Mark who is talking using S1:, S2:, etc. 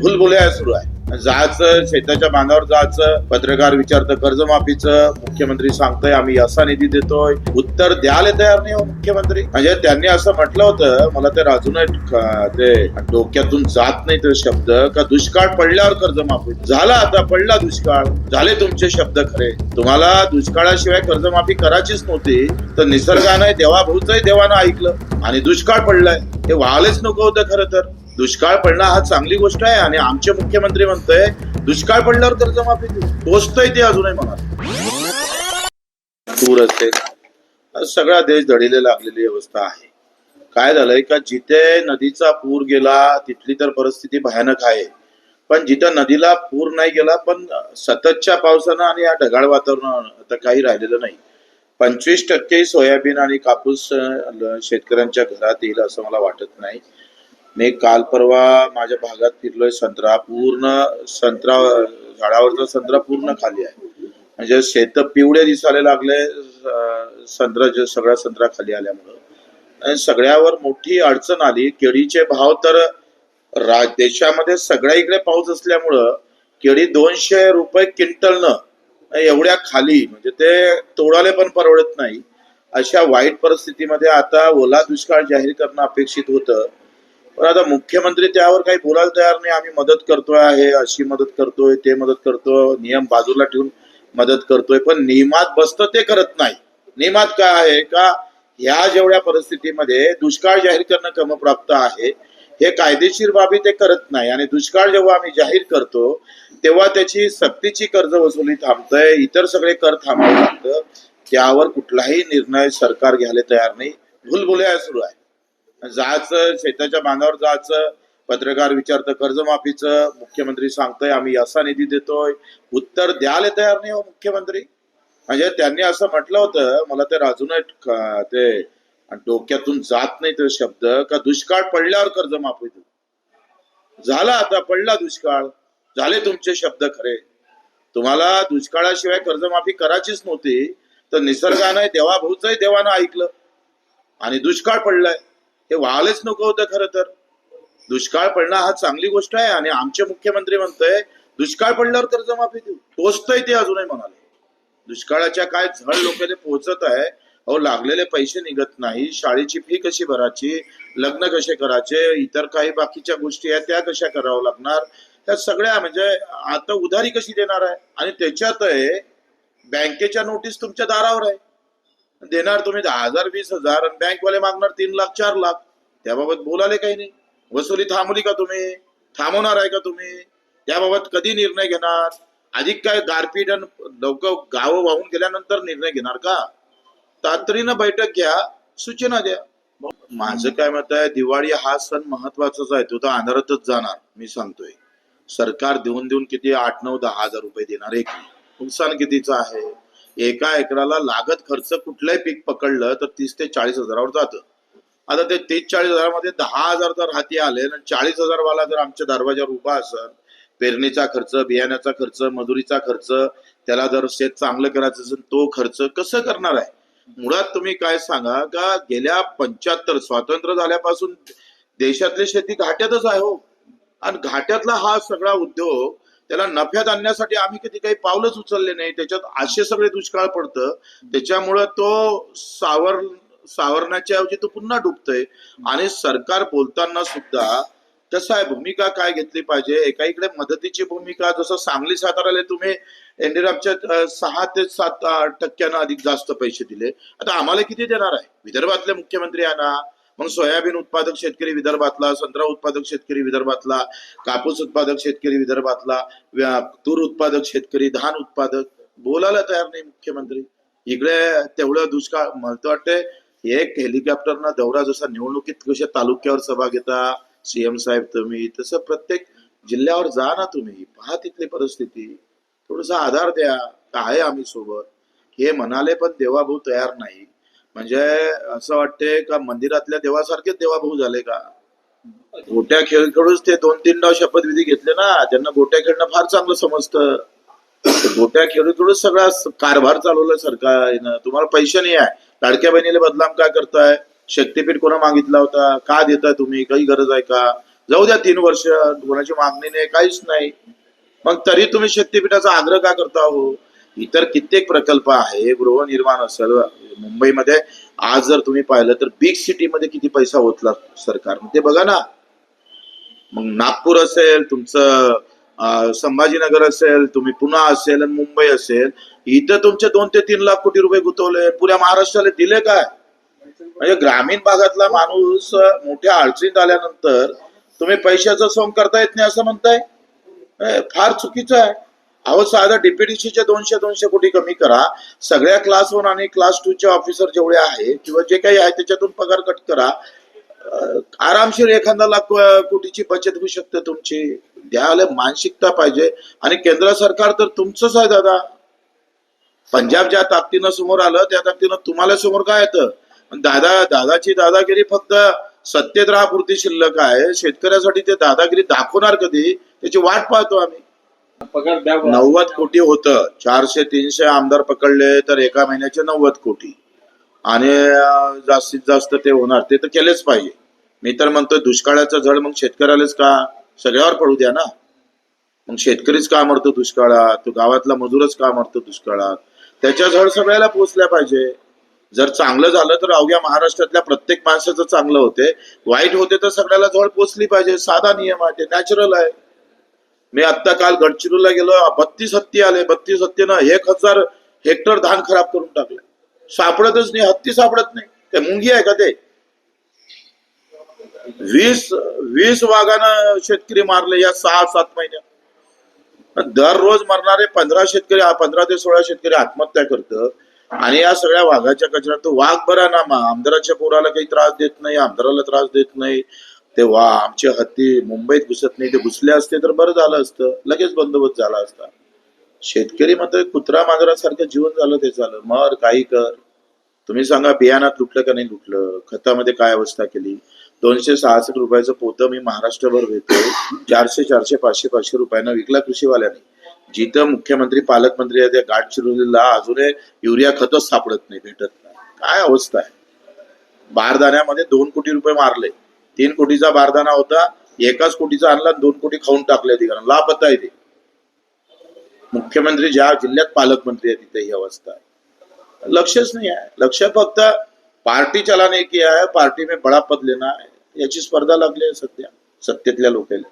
S1: भुलभुल्या सुरू आहे. जायचं शेताच्या बांधावर जायचं पत्रकार विचारतं कर्जमाफीचं मुख्यमंत्री सांगतोय आम्ही असा निधी देतोय. उत्तर द्यायला तयार नाही हो मुख्यमंत्री. म्हणजे त्यांनी असं म्हटलं होतं मला ते अजून ते डोक्यातून जात नाही ते शब्द. का दुष्काळ पडल्यावर कर्जमाफी? झाला आता पडला दुष्काळ. झाले तुमचे शब्द खरे. तुम्हाला दुष्काळाशिवाय कर्जमाफी करायचीच नव्हती. तर निसर्गाने देवाभूतही देवानं ऐकलं. आणि दुष्काळ पडलाय. हे व्हायलाच नको होतं खरं तर. दुष्काळ पडला हा चांगली गोष्ट आहे आणि आमचे मुख्यमंत्री म्हणतोय दुष्काळ पडल्यावर कर्जमाफी देऊ. पोचतोय ते अजूनही म्हणा पूर असेल सगळा देश धडीले लागलेली अवस्था आहे. काय झालंय का? जिथे नदीचा पूर गेला तिथली तर परिस्थिती भयानक आहे. पण जिथं नदीला पूर नाही गेला पण सततच्या पावसानं आणि या ढगाळ वातावरणानं आता काही राहिलेलं नाही. पंचवीस टक्के सोयाबीन आणि कापूस शेतकऱ्यांच्या घरात येईल असं मला वाटत नाही. मी काल परवा माझ्या भागात फिरलोय संत्रा. पूर्ण संत्रा झाडावरचा संत्रा पूर्ण खाली आहे. म्हणजे शेत पिवळे दिसायला लागले संत्रा सगळा संत्रा खाली आल्यामुळं. आणि सगळ्यावर मोठी अडचण आली. केळीचे भाव तर रा देशामध्ये सगळ्या इकडे पाऊस असल्यामुळं केळी दोनशे रुपये क्विंटलनं एवढ्या खाली म्हणजे ते तोडाले पण परवडत नाही. अशा वाईट परिस्थितीमध्ये आता ओला दुष्काळ जाहीर करणं अपेक्षित होतं. पण आता मुख्यमंत्री त्यावर काही बोलायला तयार नाही. आम्ही मदत करतोय आहे अशी मदत करतोय ते मदत करतो नियम बाजूला ठेवून मदत करतोय. पण नियमात बसतं ते करत नाही. नियमात काय आहे का ह्या जेवढ्या परिस्थितीमध्ये दुष्काळ जाहीर करणं क्रमप्राप्त आहे. हे कायदेशीर बाबी ते करत नाही. आणि दुष्काळ जेव्हा आम्ही जाहीर करतो तेव्हा त्याची सक्तीची कर्ज वसुली थांबतंय. इतर सगळे कर थांबावं लागतं. त्यावर कुठलाही निर्णय सरकार घ्यायला तयार नाही. भुलभुल्या सुरू आहे. जायचं शेताच्या बांधावर जायचं पत्रकार विचारतं कर्जमाफीचं मुख्यमंत्री सांगतोय आम्ही असा निधी देतोय. उत्तर द्यायला तयार नाही हो मुख्यमंत्री. म्हणजे त्यांनी असं म्हटलं होतं मला ते अजूनही ते डोक्यातून जात नाही ते शब्द का दुष्काळ पडल्यावर कर्जमाफी देऊ. झाला आता पडला दुष्काळ. झाले तुमचे शब्द खरे. तुम्हाला दुष्काळाशिवाय कर्जमाफी करायचीच नव्हती. तर निसर्गाने देवाभूतही देवानं ऐकलं. आणि दुष्काळ पडलाय. हे व्हायलाच नको होतं खरं तर. दुष्काळ पडणं हा चांगली गोष्ट आहे आणि आमचे मुख्यमंत्री म्हणतोय दुष्काळ पडल्यावर कर्जमाफी देऊ. पोचतोय ते अजूनही म्हणाले दुष्काळाच्या काय झळ लोकांना पोहोचत आहे अहो लागलेले पैसे निघत नाही शाळेची फी कशी भरायची लग्न कसे करायचे इतर काही बाकीच्या गोष्टी आहेत त्या कशा कराव्या लागणार? त्या सगळ्या म्हणजे आता उधारी कशी देणार आहे? आणि त्याच्यात बँकेच्या नोटीस तुमच्या दारावर आहे. देणार तुम्ही दहा हजार वीस हजार आणि बँकवाले मागणार तीन लाख चार लाख. त्याबाबत बोलाले काही नाही. वसुली थांबली का तुम्ही? थांबवणार आहे का तुम्ही? त्याबाबत कधी निर्णय घेणार? अधिक काय गारपीट आणि लोक गावं वाहून गेल्यानंतर निर्णय घेणार का? तातडीनं बैठक घ्या सूचना द्या. माझं काय मत आहे दिवाळी हा सण महत्वाचाच आहे. तो तर अंधारातच जाणार मी सांगतोय. सरकार देऊन देऊन किती आठ नऊ दहा हजार रुपये देणार एक नुकसान कितीचं आहे? एका एकराला लागत खर्च कुठलंही पीक पकडलं तर तीस ते चाळीस हजारावर जातं. आता ते तीस चाळीस हजारामध्ये दहा हजार जर हाती आले आणि चाळीस हजार वाला जर आमच्या दरवाजावर उभा असेल पेरणीचा खर्च बियाण्याचा खर्च मजुरीचा खर्च त्याला जर शेत चांगलं करायचं असेल तो खर्च कसं करणार आहे? मुळात तुम्ही काय सांगा का गेल्या पंच्याहत्तर स्वातंत्र्य झाल्यापासून देशातली शेती घाट्यातच आहे हो. आणि घाट्यातला हा सगळा उद्योग त्याला नफ्यात आणण्यासाठी आम्ही कधी काही पावलंच उचलले नाही. त्याच्यात असे सगळे दुष्काळ पडतं. त्याच्यामुळं तो सावर सावरण्याच्या ऐवजी तो पुन्हा डुबतोय. आणि सरकार बोलताना सुद्धा कसं आहे भूमिका काय घेतली पाहिजे? एका इकडे मदतीची भूमिका जसं सांगली साताराला तुम्ही एनडीआरएफच्या सहा ते सात टक्क्यानं अधिक जास्त पैसे दिले. आता आम्हाला किती देणार आहे? विदर्भातले मुख्यमंत्री आहे मग सोयाबीन उत्पादक शेतकरी विदर्भातला संत्रा उत्पादक शेतकरी विदर्भातला कापूस उत्पादक शेतकरी विदर्भातला व्या- तूर उत्पादक शेतकरी धान उत्पादक बोलायला तयार नाही मुख्यमंत्री. इकडे तेवढं दुष्काळ मला वाटतंय एक हेलिकॉप्टरनं दौरा जसा निवडणुकीत कशा तालुक्यावर सभा घेता सीएम साहेब तुम्ही तसं प्रत्येक जिल्ह्यावर जा ना तुम्ही पहा तिथली परिस्थिती. थोडासा आधार द्या काय आहे आम्ही सोबत? हे म्हणाले पण देवाभाऊ तयार नाही. म्हणजे असं वाटते का मंदिरातल्या देवासारखेच देवाभाऊ झाले का? गोट्या खेळकडूनच ते दोन तीन डाव शपथविधी घेतले ना त्यांना गोट्या खेळणं फार चांगलं समजतं. गोट्या खेळून सगळा कारभार चालवला सरकारनं. तुम्हाला पैसे नाही आहे. लाडक्या बहिणीला बदनाम काय करताय? शक्तीपीठ कोणा मागितला होता? का देताय तुम्ही? काही गरज आहे का? जाऊ द्या तीन वर्ष कोणाची मागणी नाही काहीच नाही. मग तरी तुम्ही शक्तीपीठाचा आग्रह का करता हो? इतर कित्येक प्रकल्प आहे गृहनिर्माण असेल मुंबईमध्ये. आज जर तुम्ही पाहिलं तर बिग सिटीमध्ये किती पैसा होतला सरकारने. ते बघा ना. मग नागपूर असेल तुमचं संभाजीनगर असेल तुम्ही पुणे असेल आणि मुंबई असेल इथं तुमचे दोन ते तीन लाख कोटी रुपये गुंतवले. पुऱ्या महाराष्ट्राला दिले काय? म्हणजे ग्रामीण भागातला माणूस मोठ्या अडचणीत आल्यानंतर तुम्ही पैशाचा सोंग करता येत नाही असं म्हणताय? फार चुकीचं आहे. अहो साधा डीपीडीसीचे दोनशे दोनशे कोटी कमी करा. सगळ्या क्लास वन आणि क्लास टू चे ऑफिसर जेवढे आहे किंवा जे काही आहे त्याच्यातून पगार कट करा. आरामशीर एखादा लाख कोटीची बचत होऊ शकते तुमची. द्यायला मानसिकता पाहिजे. आणि केंद्र सरकार तर तुमचंच आहे दादा. पंजाब ज्या ताकदीनं समोर आलं त्या ताकदीनं तुम्हाला समोर काय येतं? दादा दादाची दादागिरी फक्त सत्तेत राहापुरती शिल्लक आहे. शेतकऱ्यासाठी ते दादागिरी दाखवणार कधी? त्याची वाट पाहतो आम्ही. नव्वद कोटी होतं. चारशे तीनशे आमदार पकडले तर एका महिन्याचे नव्वद कोटी. आणि जास्तीत जास्त ते होणार. ते तर केलेच पाहिजे. मी तर म्हणतो दुष्काळाचं झड मग शेतकऱ्यालाच का? सगळ्यावर पडू द्या ना. मग शेतकरीच का मरतो दुष्काळात? तो गावातला मजूरच का मरतो दुष्काळात? त्याच्या झड सगळ्याला पोचल्या पाहिजे. जर चांगलं झालं तर अवघ्या महाराष्ट्रातल्या प्रत्येक माणसाचं चांगलं होते. वाईट होते तर सगळ्याला झळ पोचली पाहिजे. साधा नियम आहे ते नॅचरल आहे. मी आत्ता काल गडचिरोलीला गेलो बत्तीस हत्ती आले. बत्तीस हत्तीनं एक हजार हेक्टर धान खराब करून टाकलं. सापडतच नाही हत्ती सापडत नाही. ते मुंगी आहे का ते? वीस वीस वाघानं शेतकरी मारले या सहा सात महिन्यात. दररोज मरणारे पंधरा शेतकरी पंधरा ते सोळा शेतकरी आत्महत्या करत. आणि या सगळ्या वाघाच्या कचऱ्यात वाघ बरा ना आमदाराच्या पोराला काही त्रास देत नाही आमदाराला त्रास देत नाही. ते आमचे हत्ती मुंबईत घुसत नाही ते घुसले असते तर बरं झालं असतं. लगेच बंदोबस्त झाला असता. शेतकरी मात्र कुत्रा मांजरासारखं जीवन झालं ते झालं. मर काही कर. तुम्ही सांगा बियाणात लुटलं का नाही लुटलं खतामध्ये काय अवस्था केली? दोनशे सहासष्ट रुपयाचं पोतं मी महाराष्ट्रभर घेतो चारशे चारशे पाचशे पाचशे रुपयानं विकला कृषीवाल्याने. जिथं मुख्यमंत्री पालकमंत्री आहे त्या गाडचिरोलीला अजूनही युरिया खतच सापडत नाही भेटत नाही. काय अवस्था आहे? बारदाण्यामध्ये दोन कोटी रुपये मारले. तीन कोटीचा बारदाना होता एकाच कोटीचा आणला दोन कोटी खाऊन टाकले अधिकाऱ्यांना लापता आहे ते. मुख्यमंत्री ज्या जिल्ह्यात पालकमंत्री आहे तिथे ही अवस्था आहे. लक्षच नाही आहे. लक्ष फक्त पार्टी चलाने की आहे पार्टी में बडा पद लेना आहे. याची स्पर्धा लागली आहे सध्या सत्तेतल्या लोकांना.